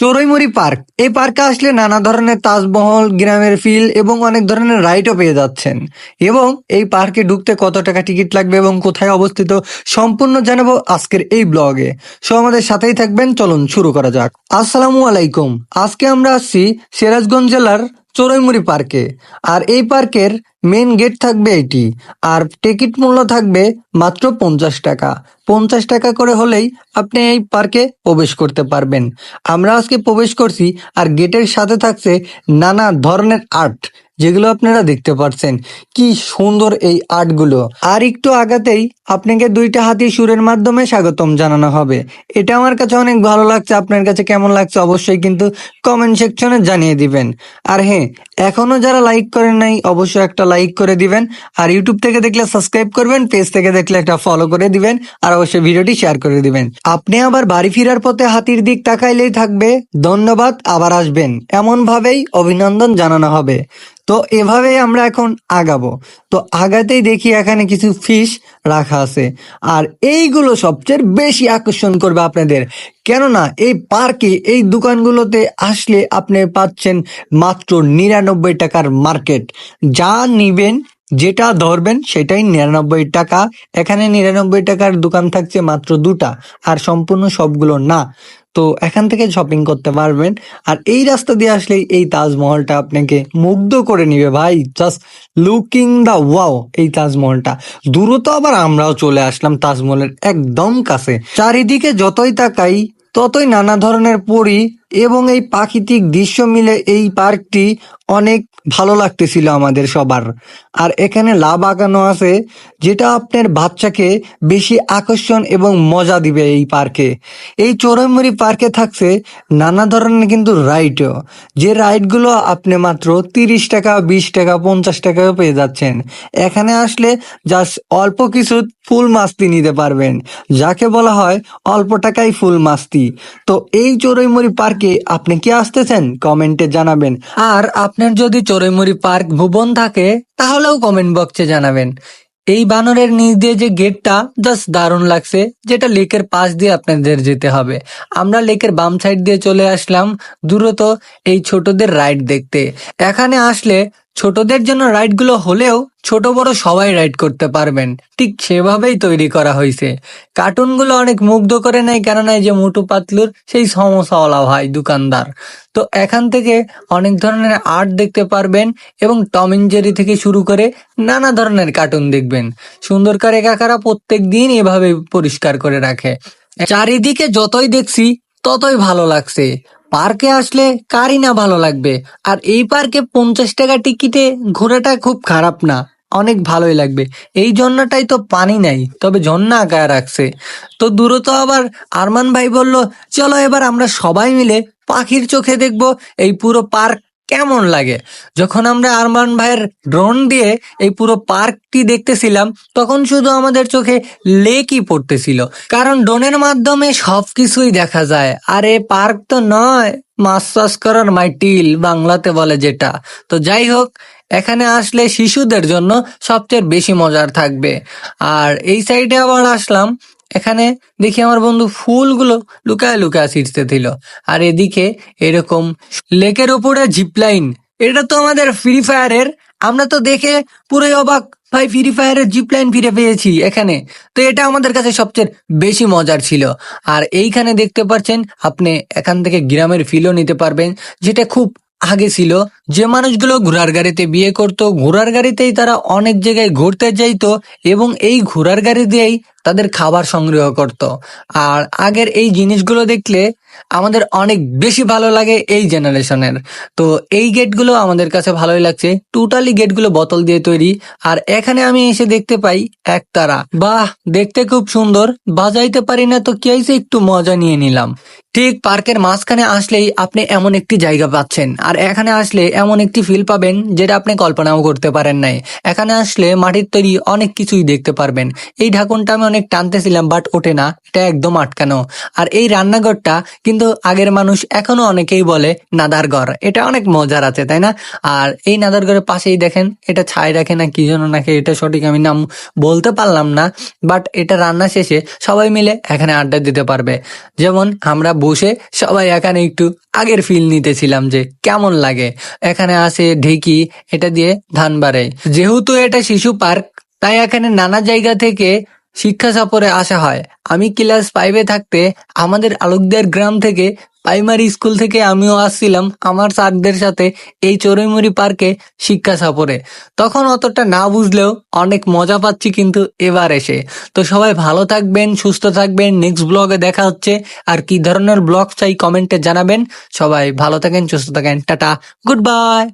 চড়ুইমুড়ি park. এই পার্কে আসলে নানা ধরনের তাজমহল, গ্রামের ফিল এবং অনেক ধরনের রাইডও পেয়ে যাচ্ছেন। এবং এই পার্কে ঢুকতে কত টাকা টিকিট লাগবে এবং কোথায় অবস্থিত সম্পূর্ণ জানাব আজকের এই ব্লগে সো আমাদের সাথেই থাকবেন, চলুন শুরু করা যাক। আসসালামু আলাইকুম। আজকে আমরা আসছি সিরাজগঞ্জ জেলার চড়ুইমুড়ি পার্কে। আর এই পার্কের মেন গেট থাকবে এটি। আর টিকিট মূল্য থাকবে মাত্র পঞ্চাশ টাকা। পঞ্চাশ টাকা করে হলেই আপনি এই পার্কে প্রবেশ করতে পারবেন। আমরা আজকে প্রবেশ করছি আর গেটের সাথে থাকছে নানা ধরনের আর্ট যেগুলো আপনারা দেখতে পাচ্ছেন কি সুন্দর এই আর্টগুলো। আর একটু আগাতেই আপনাকে দুইটা হাতি সুরের মাধ্যমে স্বাগতম জানানো হবে। এটা আমার কাছে অনেক ভালো লাগছে, আপনার কাছে কেমন লাগছে অবশ্যই কিন্তু কমেন্ট সেকশনে জানিয়ে দিবেন। আর হ্যাঁ এখনও যারা লাইক করেন নাই, অবশ্যই একটা লাইক করে দিবেন। আর ইউটিউব থেকে দেখলে সাবস্ক্রাইব করবেন পেজ থেকে দেখলে একটা ফলো করে দিবেন। আর অবশ্যই ভিডিওটি শেয়ার করে দিবেন। আপনি আবার বাড়ি ফেরার পথে হাতির দিক তাকাইলেই থাকবে। ধন্যবাদ, আবার আসবেন। এমন ভাবেই অভিনন্দন জানানো হবে। তো এভাবেই আমরা এখন আগাবো। তো আগাতেই দেখি এখানে কিছু ফিশ রাখা আছে। আর এইগুলো সবচেয়ে বেশি আকর্ষণ করবে আপনাদের। কেননা এই পার্কে এই দোকানগুলোতে আসলে আপনি পাচ্ছেন মাত্র নিরানব্বই টাকার মার্কেট। যা নিবেন, যেটা ধরবেন সেটাই নিরানব্বই টাকা। এখানে নিরানব্বই টাকার দোকান থাকছে মাত্র দুটা। আর সম্পূর্ণ সবগুলো না। তো এখান থেকে শপিং করতে পারবেন। আর এই রাস্তা দিয়ে আসলেই এই তাজমহলটা আপনাকে মুগ্ধ করে নিবে। ভাই জাস্ট লুকিং দা ওয়াও এই তাজমহলটা। দূরত আবার আমরাও চলে আসলাম তাজমহলের একদম কাছে। চারিদিকে যতই তাকাই, ততই নানা ধরনের পরি এবং এই প্রাকৃতিক দৃশ্য মিলে এই পার্কটি অনেক ভালো লাগতেছিল আমাদের সবার। আর এখানে লাভ আঁকানো আছে, যেটা আপনার বাচ্চাকে বেশি আকর্ষণ এবং মজা দিবে এই পার্কে। এই চোরামুড়ি পার্কে থাকছে নানা ধরনের কিন্তু রাইডও যে রাইডগুলো আপনি মাত্র তিরিশ টাকা, বিশ টাকা, পঞ্চাশ টাকাও পেয়ে যাচ্ছেন। এখানে আসলে জাস্ট অল্প কিছু ফুল মাস্তি নিতে পারবেন। যাকে বলা হয় অল্প টাকায় ফুল মাস্তি। তো এই চড়ুইমুড়ি পার্কে আপনি কি আসতেছেন? কমেন্টে জানাবেন। আর আপনার যদি চোরেমুড়ি পার্ক ভুবন থাকে, তাহলেও কমেন্ট বক্সে জানাবেন। এই বানরের নিচ দিয়ে যে গেটটা, জাস্ট দারুণ লাগছে, যেটা লেকের পাশ দিয়ে আপনাদের যেতে হবে। আমরা লেকের বাম সাইড দিয়ে চলে আসলাম, দ্রুত এই ছোটদের রাইড দেখতে। এখানে আসলে ছোটদের জন্য রাইডগুলো হলেও ছোট বড় সবাই রাইড করতে পারবেন। ঠিক সেভাবেই তৈরি করা হয়েছে কার্টুনগুলো অনেক মুগ্ধ করে নেয়, কেননা যে মোটু পাতলুর সেই সমস্যাওয়ালা ভাই দোকানদার। তো এখান থেকে অনেক ধরনের আর্ট দেখতে পারবেন এবং টম জেরি থেকে শুরু করে নানা ধরনের কার্টুন দেখবেন। সুন্দর করে কাকারা প্রত্যেক দিন এভাবে পরিষ্কার করে রাখে। চারিদিকে যতই দেখছি, ততই ভালো লাগছে। পার্কে আসলে কারই না ভালো লাগবে। আর এই পার্কে পঞ্চাশ টাকা টিকিটে ঘোরাটা খুব খারাপ না, অনেক ভালোই লাগবে। এই ঝর্ণাটাই তো পানি নাই, তবে ঝর্ণা আঁকায় রাখছে। তো দূরত আবার আরমান ভাই বলল, চলো এবার আমরা সবাই মিলে পাখির চোখে দেখব এই পুরো পার্ক কেমন লাগে? যখন আমরা আরমান ভাইয়ের ড্রোন দিয়ে এই পুরো পার্কটি দেখতেছিলাম, তখন শুধু আমাদের চোখে লেকই পড়তেছিল। কারণ ড্রোনের মাধ্যমে সবকিছুই দেখা যায়। আর এ পার্ক তো নয়। মাছ চাষ করার মাইটিল, বাংলাতে বলে যেটা। তো যাই হোক, এখানে আসলে শিশুদের জন্য সবচেয়ে বেশি মজার থাকবে। আর এই সাইডে আবার আসলাম। এখানে দেখি আমার বন্ধু ফুলগুলো লুকায় লুকায় ছিটতে দিল। আর এদিকে এরকম লেকের উপরে জিপলাইন এটা তো আমাদের ফ্রি ফায়ারের আমরা তো দেখে পুরোই অবাক, ভাই ফ্রি ফায়ারের জিপলাইন ফিরে পেয়েছি এখানে। তো এটা আমাদের কাছে সবচেয়ে বেশি মজার ছিল। আর এইখানে দেখতে পাচ্ছেন, আপনি এখান থেকে গ্রামের ফিলও নিতে পারবেন, যেটা খুব আগে ছিল। যে মানুষগুলো ঘোড়ার গাড়িতে বিয়ে করত, ঘোড়ার গাড়িতেই তারা অনেক জায়গায় ঘুরতে যাইতো এবং এই ঘোড়ার গাড়ি দিয়েই তাদের খাবার সংগ্রহ করত। আর আগের এই জিনিসগুলো দেখলে আমাদের অনেক বেশি ভালো লাগে এই জেনারেশনের। তো এই গেটগুলো আমাদের কাছে ভালোই লাগছে। টোটালি গেটগুলো বোতল দিয়ে তৈরি। আর এখানে আমি এসে দেখতে পাই একতারা বাহ, দেখতে খুব সুন্দর। বাজাইতে পারি না তো কি একটু মজা নিয়ে নিলাম। ঠিক পার্কের মাঝখানে আসলেই আপনি এমন একটি জায়গা পাচ্ছেন। আর এখানে আসলে এমন একটি ফিল পাবেন যেটা আপনি কল্পনাও করতে পারেন নাই। এখানে আসলে মাটির তৈরি অনেক কিছুই দেখতে পারবেন। এই ঢাকনটা আমি অনেক টানতেছিলাম বাট ওঠে না। এটা একদম আটকানো। আর এই রান্নাঘরটা কিন্তু আগের মানুষ এখনও অনেকেই বলে নাদার ঘর। এটা অনেক মজার আছে, তাই না? আর এই নাদার ঘরের পাশেই দেখেন, এটা ছাই রাখে না, কি জন্য নাকি এটা সঠিক আমি নাম বলতে পারলাম না বাট এটা রান্না শেষে সবাই মিলে এখানে আড্ডা দিতে পারবে। যেমন আমরা বসে সবাই এখানে একটু আগের ফিল নিতেছিলাম যে কেমন লাগে। এখানে আছে ঢেকি, এটা দিয়ে ধান বাড়ে। যেহেতু এটা শিশু পার্ক, তাই এখানে নানা জায়গা থেকে শিক্ষা সফরে আসা হয়। আমি ক্লাস ফাইভে থাকতে আমাদের আলোকদের গ্রাম থেকে প্রাইমারি স্কুল থেকে আমিও আসছিলাম আমার স্যারদের সাথে এই চড়ুইমুড়ি পার্কে শিক্ষা সফরে। তখন অতটা না বুঝলেও অনেক মজা পাচ্ছি কিন্তু এবার এসে। তো সবাই ভালো থাকবেন, সুস্থ থাকবেন নেক্সট ব্লগে দেখা হচ্ছে। আর কি ধরনের ব্লগ চাই কমেন্টে জানাবেন। সবাই ভালো থাকেন, সুস্থ থাকেন, টাটা গুড বাই